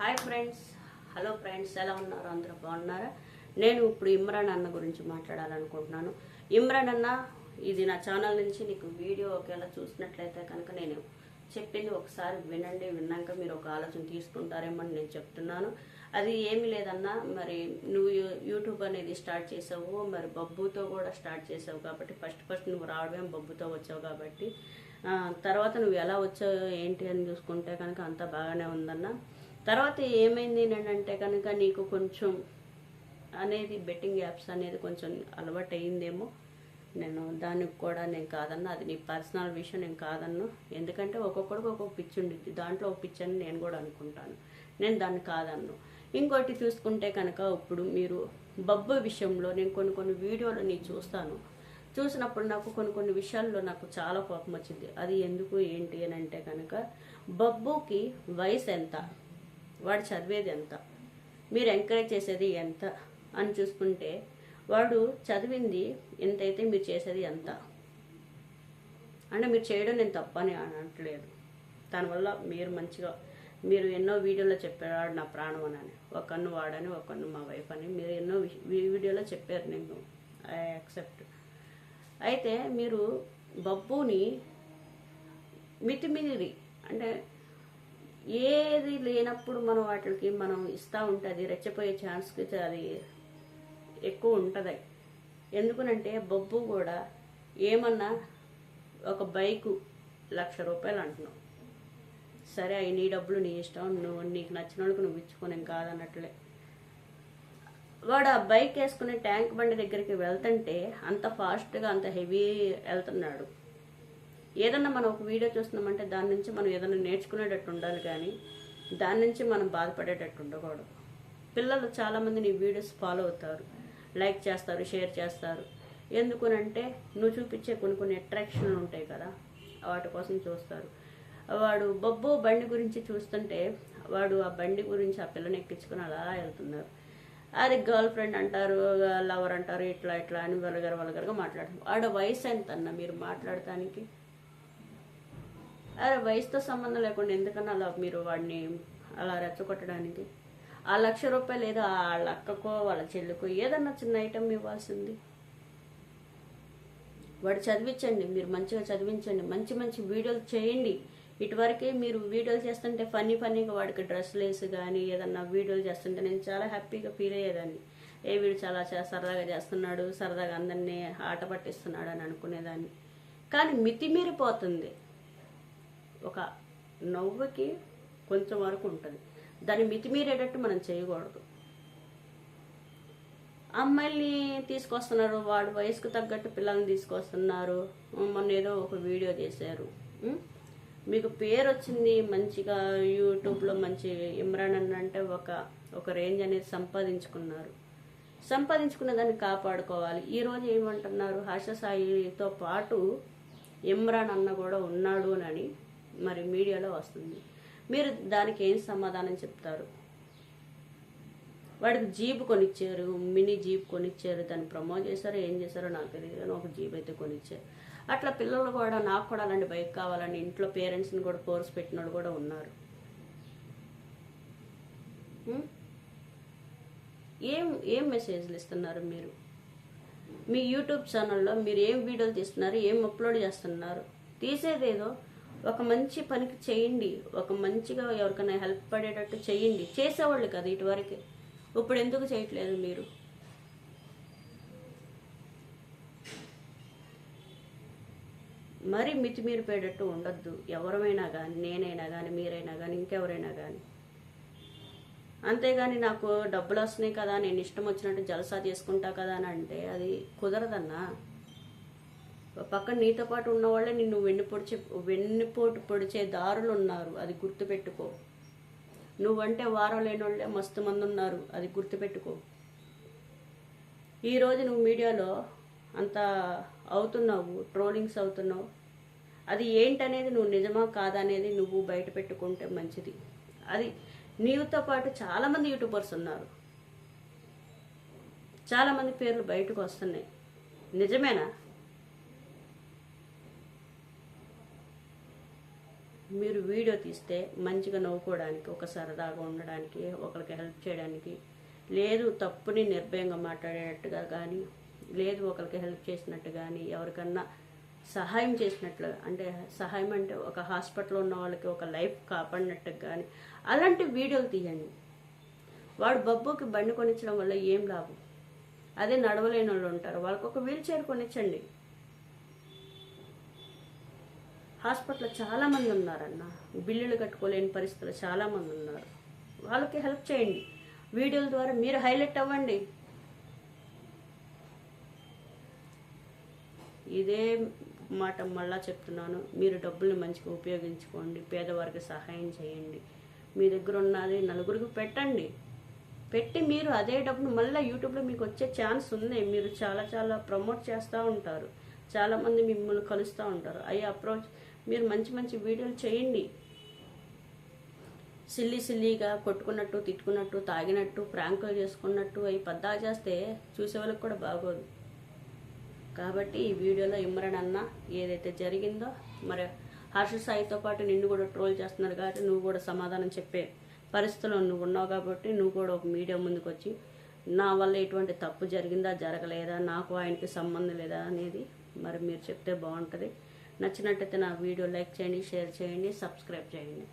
Hi friends hello friends ఎలా ఉన్నారు? అందరూ బాగున్నారా? నేను ఇప్పుడు ఇమ్రాన్ అన్న గురించి మాట్లాడాలనుకుంటున్నాను. ఇమ్రాన్ అన్న ఇది నా ఛానల్ నుంచి నీకు వీడియో ఒకవేళ చూసినట్లయితే కనుక నేను చెప్పింది ఒకసారి వినండి. విన్నాక మీరు ఒక ఆలోచన తీసుకుంటారేమో అని నేను చెప్తున్నాను. అది ఏమీ లేదన్నా మరి నువ్వు యూట్యూబ్ అనేది స్టార్ట్ చేసావు. మరి బబ్బుతో కూడా స్టార్ట్ చేసావు కాబట్టి ఫస్ట్ ఫస్ట్ నువ్వు రావడమే బబ్బుతో వచ్చావు కాబట్టి తర్వాత నువ్వు ఎలా వచ్చావు ఏంటి అని చూసుకుంటే కనుక అంతా బాగానే ఉందన్న. తర్వాత ఏమైంది అంటే కనుక నీకు కొంచెం అనేది బెట్టింగ్ యాప్స్ అనేది కొంచెం అలవాటు అయ్యిందేమో నేను దానికి కూడా నేను కాదన్నా అది నీ పర్సనల్ విషయం నేను కాదన్ను. ఎందుకంటే ఒక్కొక్కడికి ఒక్కొక్క పిచ్చి ఉండిద్ది. దాంట్లో ఒక పిచ్చి అని నేను కూడా అనుకుంటాను. నేను దాన్ని కాదన్ను. ఇంకోటి చూసుకుంటే కనుక ఇప్పుడు మీరు బబ్బు విషయంలో నేను కొన్ని కొన్ని వీడియోలు నేను చూస్తాను. చూసినప్పుడు నాకు కొన్ని కొన్ని విషయాల్లో నాకు చాలా కోపం వచ్చింది అది ఎందుకు ఏంటి అని అంటే కనుక బబ్బుకి వయసు ఎంత? వాడు చదివేది ఎంత? మీరు ఎంకరేజ్ చేసేది ఎంత? అని చూసుకుంటే వాడు చదివింది ఎంతైతే మీరు చేసేది ఎంత? అంటే మీరు చేయడం నేను తప్పని అనట్లేదు. దానివల్ల మీరు మంచిగా మీరు ఎన్నో వీడియోలో చెప్పారు నా ప్రాణం అని ఒక కన్ను వాడని ఒక కన్ను మా వైఫ్ అని మీరు ఎన్నో వీడియోలో చెప్పారు నేను ఐ యాక్సెప్ట్. అయితే మీరు బబ్బుని మితిమిరి అంటే ఏది లేనప్పుడు మనం వాటికి మనం ఇస్తూ ఉంటే అది రెచ్చిపోయే ఛాన్స్కి అది ఎక్కువ ఉంటుంది. ఎందుకనంటే బొబ్బు కూడా ఏమన్నా ఒక బైకు లక్ష రూపాయలు అంటున్నావు సరే అవి నీ డబ్బులు నీ ఇష్టం నువ్వు నీకు నచ్చిన వాళ్ళకి నువ్వు ఇచ్చుకో కాదన్నట్లే. వాడు ఆ బైక్ వేసుకునే ట్యాంక్ బండి దగ్గరికి వెళ్తుంటే అంత ఫాస్ట్గా అంత హెవీ వెళ్తున్నాడు. ఏదన్నా మనం ఒక వీడియో చూస్తున్నామంటే దాని నుంచి మనం ఏదైనా నేర్చుకునేటట్టు ఉండాలి కానీ దాని నుంచి మనం బాధపడేటట్టు ఉండకూడదు. పిల్లలు చాలామంది నీ వీడియోస్ ఫాలో అవుతారు లైక్ చేస్తారు షేర్ చేస్తారు. ఎందుకునంటే నువ్వు చూపించే కొన్ని కొన్ని అట్రాక్షన్లు ఉంటాయి కదా వాటి కోసం చూస్తారు. వాడు బొబ్బు బండి గురించి చూస్తుంటే వాడు ఆ బండి గురించి ఆ పిల్లని ఎక్కించుకుని అలా వెళ్తున్నారు. అది గర్ల్ ఫ్రెండ్ అంటారు లవర్ అంటారు ఇట్లా ఇట్లా అని వలగర వలగరగా మాట్లాడతారు వాడు వయసు ఎంత అన్న మీరు మాట్లాడటానికి? వయసుతో సంబంధం లేకుండా ఎందుకన్నా అలా మీరు వాడిని అలా రెచ్చగొట్టడానికి? ఆ లక్ష రూపాయలు ఏదో వాళ్ళ అక్కకో వాళ్ళ చెల్లికో ఏదన్నా చిన్న ఐటమ్ ఇవ్వాల్సింది. వాడు చదివించండి మీరు మంచిగా చదివించండి మంచి మంచి వీడియోలు చేయండి. ఇటువరకే మీరు వీడియోలు చేస్తుంటే ఫన్నీ ఫన్నీగా వాడికి డ్రెస్సులు వేసి కానీ ఏదన్నా వీడియోలు చేస్తుంటే నేను చాలా హ్యాపీగా ఫీల్ అయ్యేదాన్ని. ఏ వీడు చాలా సరదాగా చేస్తున్నాడు సరదాగా అందరినీ ఆట పట్టిస్తున్నాడు అని అనుకునేదాన్ని. కానీ మితిమీరిపోతుంది. ఒక నవ్వుకి కొంచెం వరకు ఉంటుంది. దాన్ని మితిమీరేటట్టు మనం చేయకూడదు. అమ్మాయిల్ని తీసుకొస్తున్నారు వాడు వయసుకు తగ్గట్టు పిల్లల్ని తీసుకొస్తున్నారు. మొన్న ఏదో ఒక వీడియో చేశారు. మీకు పేరు వచ్చింది మంచిగా యూట్యూబ్లో మంచి ఇమ్రాన్ అన్న అంటే ఒక ఒక రేంజ్ అనేది సంపాదించుకున్నారు. సంపాదించుకున్న దాన్ని కాపాడుకోవాలి. ఈరోజు ఏమంటున్నారు హర్ష సాయితో పాటు ఇమ్రాన్ అన్న కూడా ఉన్నాడు అని. మరి మీడియాలో వస్తుంది. మీరు దానికి ఏం సమాధానం చెప్తారు? వాడికి జీప్ కొనిచ్చారు మినీ జీప్ కొనిచ్చారు దాన్ని ప్రమోట్ చేశారో ఏం చేశారో నాకు తెలియదు కానీ ఒక జీప్ అయితే కొనిచ్చారు. అట్లా పిల్లలు కూడా నాకు కూడా అలాంటి బైక్ కావాలని ఇంట్లో పేరెంట్స్ని కూడా ఫోర్స్ పెట్టిన వాళ్ళు కూడా ఉన్నారు. ఏం ఏం మెసేజ్లు ఇస్తున్నారు మీరు? మీ యూట్యూబ్ ఛానల్లో మీరు ఏం వీడియోలు తీస్తున్నారు ఏం అప్లోడ్ చేస్తున్నారు? తీసేదేదో ఒక మంచి పనికి చేయండి. ఒక మంచిగా ఎవరికైనా హెల్ప్ పడేటట్టు చేయండి. చేసేవాళ్ళు కదా ఇటువరకు. ఇప్పుడు ఎందుకు చేయట్లేదు మీరు? మరి మితిమీరిపోయేటట్టు ఉండొద్దు. ఎవరమైనా కానీ నేనైనా కానీ మీరైనా కానీ ఇంకెవరైనా కానీ అంతేగాని నాకు డబ్బులు వస్తున్నాయి కదా నేను ఇష్టం వచ్చినట్టు జలసా చేసుకుంటా కదా అని అంటే అది కుదరదన్నా. పక్కన నీతో పాటు ఉన్న వాళ్ళే నిన్ను వెన్ను పొడిచే వెన్నుపోటు పొడిచే దారులు ఉన్నారు. అది గుర్తుపెట్టుకో. నువ్వంటే వారం లేని వాళ్ళే మస్తు మంది ఉన్నారు. అది గుర్తుపెట్టుకో. ఈరోజు నువ్వు మీడియాలో అంత అవుతున్నావు ట్రోలింగ్స్ అవుతున్నావు. అది ఏంటనేది నువ్వు నిజమా కాదా అనేది నువ్వు బయట పెట్టుకుంటే మంచిది. అది నీవుతో పాటు చాలామంది యూట్యూబర్స్ ఉన్నారు. చాలామంది పేర్లు బయటకు వస్తున్నాయి. నిజమేనా? మీరు వీడియో తీస్తే మంచిగా నవ్వుకోవడానికి ఒక సరదాగా ఉండడానికి ఒకరికి హెల్ప్ చేయడానికి లేదు తప్పుని నిర్భయంగా మాట్లాడేటట్టుగా కానీ లేదు ఒకరికి హెల్ప్ చేసినట్టు కానీ ఎవరికన్నా సహాయం చేసినట్లు అంటే సహాయం అంటే ఒక హాస్పిటల్లో ఉన్న వాళ్ళకి ఒక లైఫ్ కాపాడినట్టు కానీ అలాంటి వీడియోలు తీయండి. వాడు బబ్బుకి బండి కొనిచ్చడం వల్ల ఏం లాభం? అదే నడవలేని వాళ్ళు ఉంటారు వాళ్ళకి ఒక వీల్ చైర్ కొనిచ్చండి. హాస్పిటల్లో చాలామంది ఉన్నారన్న. బిల్లులు కట్టుకోలేని పరిస్థితులు చాలామంది ఉన్నారు. వాళ్ళకి హెల్ప్ చేయండి. వీడియోల ద్వారా మీరు హైలైట్ అవ్వండి. ఇదే మాట మళ్ళా చెప్తున్నాను. మీరు డబ్బుల్ని మంచిగా ఉపయోగించుకోండి. పేదవారికి సహాయం చేయండి. మీ దగ్గర ఉన్నది నలుగురికి పెట్టండి. పెట్టి మీరు అదే డబ్బును మళ్ళీ యూట్యూబ్లో మీకు వచ్చే ఛాన్స్ ఉంది. మీరు చాలా చాలా ప్రమోట్ చేస్తూ ఉంటారు. చాలామంది మిమ్మల్ని కలుస్తూ ఉంటారు. అవి అప్రోచ్ మీరు మంచి మంచి వీడియోలు చేయండి. సిల్లి సిల్లీగా కొట్టుకున్నట్టు తిట్టుకున్నట్టు తాగినట్టు ప్రాంకులు చేసుకున్నట్టు అవి పద్దా చేస్తే చూసే వాళ్ళకి కూడా బాగోదు. కాబట్టి ఈ వీడియోలో ఇమ్రాన్ అన్న ఏదైతే జరిగిందో మరి హర్ష సాయితో పాటు నిన్ను కూడా ట్రోల్ చేస్తున్నారు కాబట్టి నువ్వు కూడా సమాధానం చెప్పే పరిస్థితుల్లో నువ్వు ఉన్నావు కాబట్టి నువ్వు కూడా ఒక మీడియా ముందుకు వచ్చి నా వల్ల ఎటువంటి తప్పు జరిగిందా జరగలేదా నాకు ఆయనకి సంబంధం లేదా అనేది మరి మీరు చెప్తే బాగుంటుంది. నచ్చినట్టయితే నా వీడియో లైక్ చేయండి షేర్ చేయండి సబ్స్క్రైబ్ చేయండి.